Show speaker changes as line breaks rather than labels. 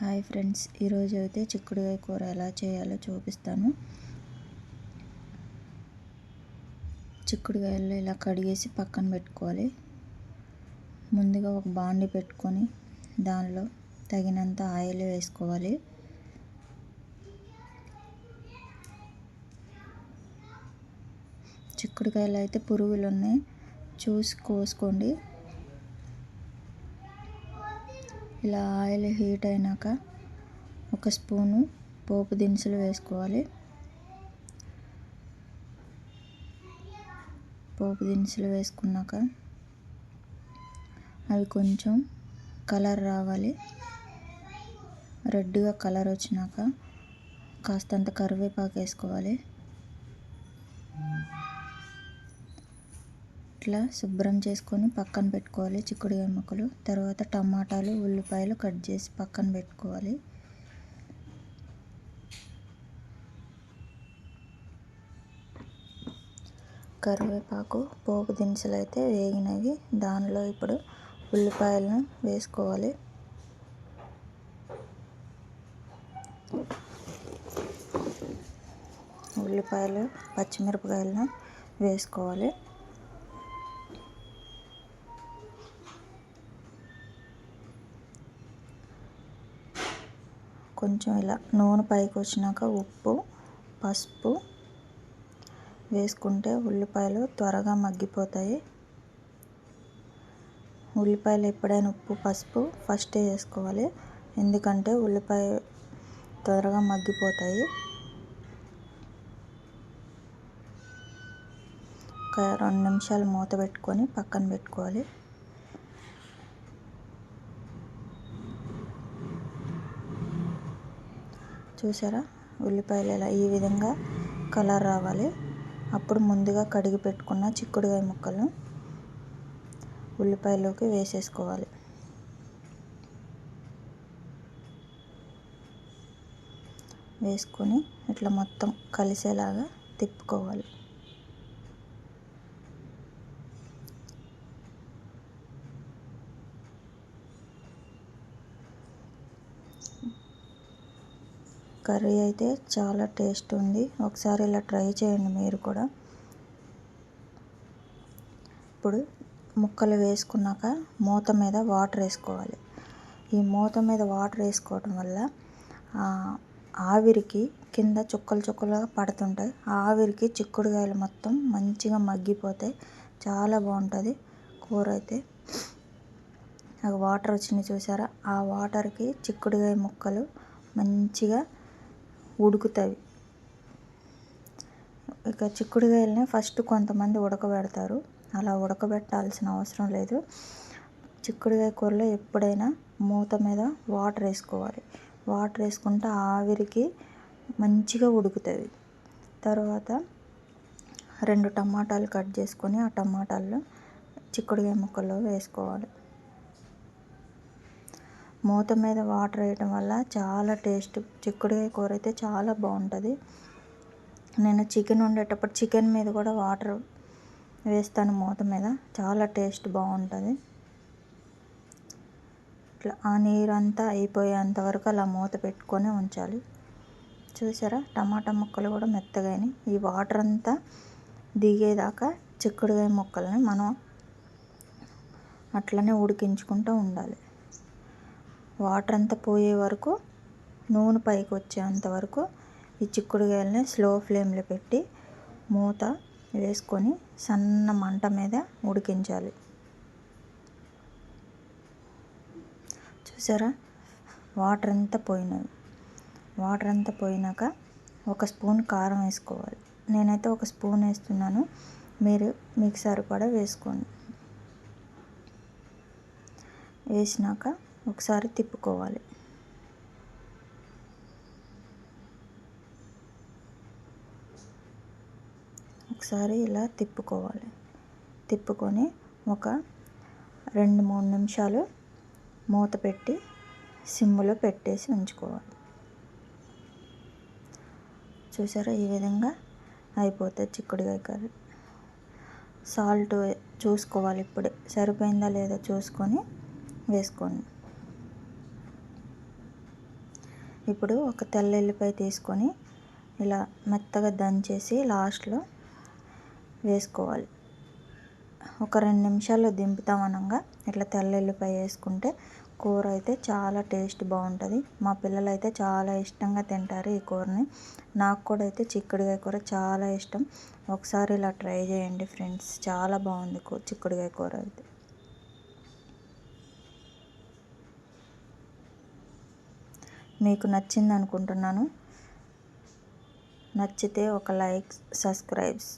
Hi friends ఈరోజు అయితే చిక్కుడుకాయ కూర ఎలా చేయాలో చూపిస్తాను. చిక్కుడుకాయలు ఇలా కడిగేసి పక్కన పెట్టుకోవాలి. ముందుగా ఒక బాండి పెట్టుకొని దానిలో తగినంత ఆయిల్ వేసుకోవాలి. చిక్కుడుకాయలు అయితే పురుగులు ఉన్నాయి చూసి కోసుకోండి. ఇలా ఆయిల్ హీట్ అయినాక ఒక స్పూను పోపు దినుసులు వేసుకోవాలి. పోపు దినుసులు వేసుకున్నాక అవి కొంచెం కలర్ రావాలి. రెడ్గా కలర్ వచ్చినాక కాస్తంత కరివేపాకు వేసుకోవాలి. ఇట్లా శుభ్రం చేసుకొని పక్కన పెట్టుకోవాలి చిక్కుడుకాయ ముక్కలు తర్వాత టమాటాలు ఉల్లిపాయలు కట్ చేసి పక్కన పెట్టుకోవాలి. కరివేపాకు పోపు దినుసులు అయితే వేగినవి. దానిలో ఇప్పుడు ఉల్లిపాయలను వేసుకోవాలి. ఉల్లిపాయలు పచ్చిమిరపకాయలను వేసుకోవాలి. కొంచెం ఇలా నూనె పైకి వచ్చినాక ఉప్పు పసుపు వేసుకుంటే ఉల్లిపాయలు త్వరగా మగ్గిపోతాయి. ఉల్లిపాయలు ఎప్పుడైనా ఉప్పు పసుపు ఫస్టే వేసుకోవాలి. ఎందుకంటే ఉల్లిపాయ త్వరగా మగ్గిపోతాయి. ఒక రెండు నిమిషాలు మూత పెట్టుకొని పక్కన పెట్టుకోవాలి. చూసారా? ఉల్లిపాయలు ఇలా ఈ విధంగా కలర్ రావాలి. అప్పుడు ముందుగా కడిగి పెట్టుకున్న చిక్కుడుకాయ ముక్కలు ఉల్లిపాయలోకి వేసేసుకోవాలి. వేసుకొని ఇట్లా మొత్తం కలిసేలాగా తిప్పుకోవాలి. కర్రీ అయితే చాలా టేస్ట్ ఉంది. ఒకసారి ఇలా ట్రై చేయండి మీరు కూడా. ఇప్పుడు ముక్కలు వేసుకున్నాక మూత మీద వాటర్ వేసుకోవాలి. ఈ మూత మీద వాటర్ వేసుకోవడం వల్ల ఆవిరికి కింద చుక్కలు చుక్కలుగా పడుతుంటాయి. ఆవిరికి చిక్కుడుకాయలు మొత్తం మంచిగా మగ్గిపోతాయి చాలా బాగుంటుంది. కూర అయితే. వాటర్ వచ్చింది చూసారా? ఆ వాటర్కి చిక్కుడుకాయ ముక్కలు మంచిగా ఉడుకుతాయి. ఇక చిక్కుడుగాయలని ఫస్ట్ కొంతమంది ఉడకబెడతారు. అలా ఉడకబెట్టాల్సిన అవసరం లేదు. చిక్కుడుకాయ కూరలో ఎప్పుడైనా మూత మీద వాటర్ వేసుకోవాలి. వాటర్ వేసుకుంటే ఆవిరికి మంచిగా ఉడుకుతుంది తర్వాత రెండు టమాటాలు కట్ చేసుకొని ఆ టమాటాల్లో చిక్కుడుకాయ ముక్కల్లో వేసుకోవాలి. మూత మీద వాటర్ వేయటం వల్ల చాలా టేస్ట్ చిక్కుడుకాయ కూర అయితే చాలా బాగుంటుంది. నేను చికెన్ వండేటప్పుడు చికెన్ మీద కూడా వాటర్ వేస్తాను మూత మీద. చాలా టేస్ట్ బాగుంటుంది. ఇట్లా ఆ నీరు అంతా అయిపోయేంత వరకు అలా మూత పెట్టుకొని ఉంచాలి. చూసారా? టమాటా ముక్కలు కూడా మెత్తగాని ఈ వాటర్ అంతా దిగేదాకా చిక్కుడుకాయ ముక్కల్ని మనం అట్లనే ఉడికించుకుంటూ ఉండాలి. వాటర్ అంతా పోయే వరకు నూనె పైకి వచ్చేంత వరకు ఈ చిక్కుడుకాయలని స్లో ఫ్లేమ్లో పెట్టి మూత వేసుకొని సన్న మంట మీద ఉడికించాలి. చూసారా? వాటర్ అంతా పోయినవి వాటర్ అంతా పోయినాక ఒక స్పూన్ కారం వేసుకోవాలి. నేనైతే ఒక స్పూన్ వేస్తున్నాను. మీరు మీకు సరిపడా వేసుకోండి. వేసినాక ఒకసారి తిప్పుకోవాలి. ఒకసారి ఇలా తిప్పుకోవాలి. తిప్పుకొని ఒక రెండు మూడు నిమిషాలు మూత పెట్టి సిమ్లో పెట్టేసి ఉంచుకోవాలి. చూసారా? ఈ విధంగా అయిపోతుంది చిక్కుడుకాయ కర్రీ. సాల్ట్ చూసుకోవాలి ఇప్పుడే. సరిపోయిందా లేదా చూసుకొని వేసుకోండి. ఇప్పుడు ఒక తెల్ల ఎల్లిపాయ తీసుకొని ఇలా మెత్తగా దంచేసి లాస్ట్లో వేసుకోవాలి. ఒక రెండు నిమిషాల్లో దింపుతాం అనగా ఇట్లా తెల్ల ఎల్లిపాయ వేసుకుంటే కూర అయితే చాలా టేస్ట్ బాగుంటుంది. మా పిల్లలు అయితే చాలా ఇష్టంగా తింటారు ఈ కూరని. నాకు కూడా అయితే చిక్కుడుకాయ కూర చాలా ఇష్టం. ఒకసారి ఇలా ట్రై చేయండి ఫ్రెండ్స్. చాలా బాగుంది చిక్కుడుకాయ కూర అయితే. మీకు నచ్చింది అనుకుంటున్నాను నచ్చితే ఒక లైక్ సబ్స్క్రైబ్స్.